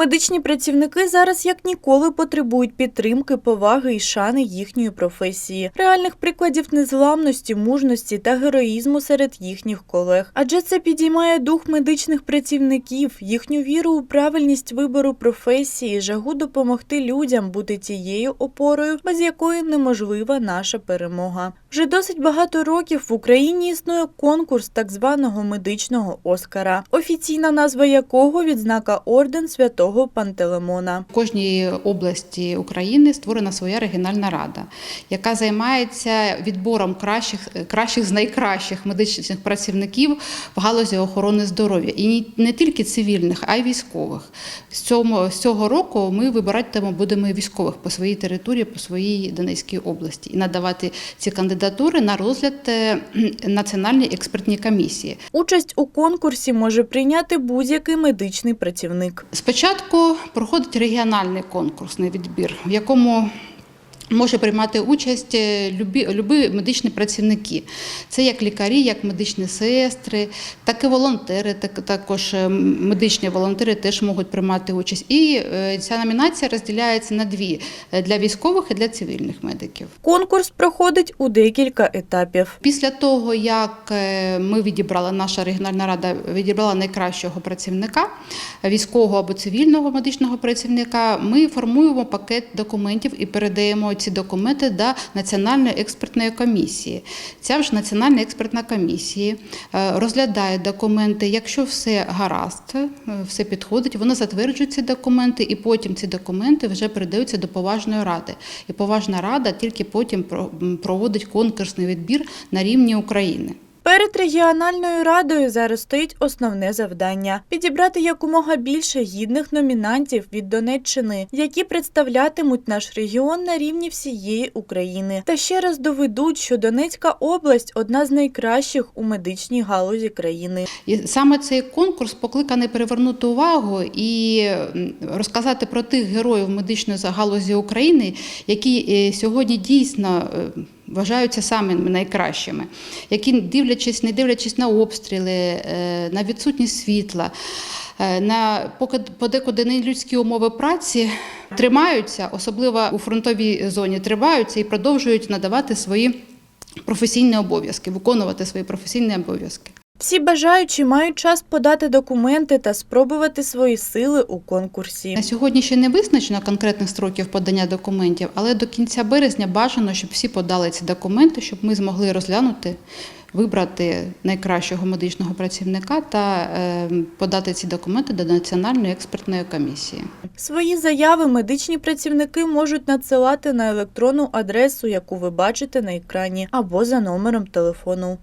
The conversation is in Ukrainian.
Медичні працівники зараз як ніколи потребують підтримки, поваги і шани їхньої професії, реальних прикладів незламності, мужності та героїзму серед їхніх колег. Адже це підіймає дух медичних працівників, їхню віру у правильність вибору професії, жагу допомогти людям бути тією опорою, без якої неможлива наша перемога. Вже досить багато років в Україні існує конкурс так званого медичного Оскара, офіційна назва якого відзнака орден святого Пантелеймона. В кожній області України створена своя регіональна рада, яка займається відбором кращих, кращих з найкращих медичних працівників в галузі охорони здоров'я. І не тільки цивільних, а й військових. З цього, з цього року ми вибиратимемо будемо військових по своїй території, по своїй Донецькій області і надавати ці кандидатури на розгляд е, Національній експертній комісії. Участь у конкурсі може прийняти будь-який медичний працівник. Спочатку проходить регіональний конкурсний відбір, в якому може приймати участь е, любі, любі медичні працівники. Це як лікарі, як медичні сестри, так і волонтери, так, також е, медичні волонтери теж можуть приймати участь. І е, ця номінація розділяється на дві для військових і для цивільних медиків. Конкурс проходить у декілька етапів. Після того, як ми відібрали, наша регіональна рада відібрала найкращого працівника, військового або цивільного медичного працівника, ми формуємо пакет документів і передаємо ці документи до Національної експертної комісії. Ця ж Національна експертна комісія е, розглядає документи. Якщо все гаразд, е, все підходить, вона затверджує ці документи, і потім ці документи вже передаються до поважної ради. І поважна рада тільки потім про- проводить конкурсний відбір на рівні України. Перед регіональною радою зараз стоїть основне завдання підібрати якомога більше гідних номінантів від Донеччини, які представлятимуть наш регіон на рівні всієї України, та ще раз доведуть, що Донецька область одна з найкращих у медичній галузі країни. І саме цей конкурс покликаний перевернути увагу і розказати про тих героїв медичної галузі України, які е, сьогодні дійсно е, вважаються самими найкращими, які дивлячись, не дивлячись на обстріли, е, на відсутність світла. е, На поки- подекуди нелюдські умови праці тримаються, особливо у фронтовій зоні, тримаються і продовжують надавати свої професійні обов'язки, виконувати свої професійні обов'язки. Всі бажаючі мають час подати документи та спробувати свої сили у конкурсі. На сьогодні ще не визначено конкретних строків подання документів, але до кінця березня бажано, щоб всі подали ці документи, щоб ми змогли розглянути, вибрати найкращого медичного працівника та е, подати ці документи до Національної експертної комісії. Свої заяви медичні працівники можуть надсилати на електронну адресу, яку ви бачите на екрані, або за номером телефону.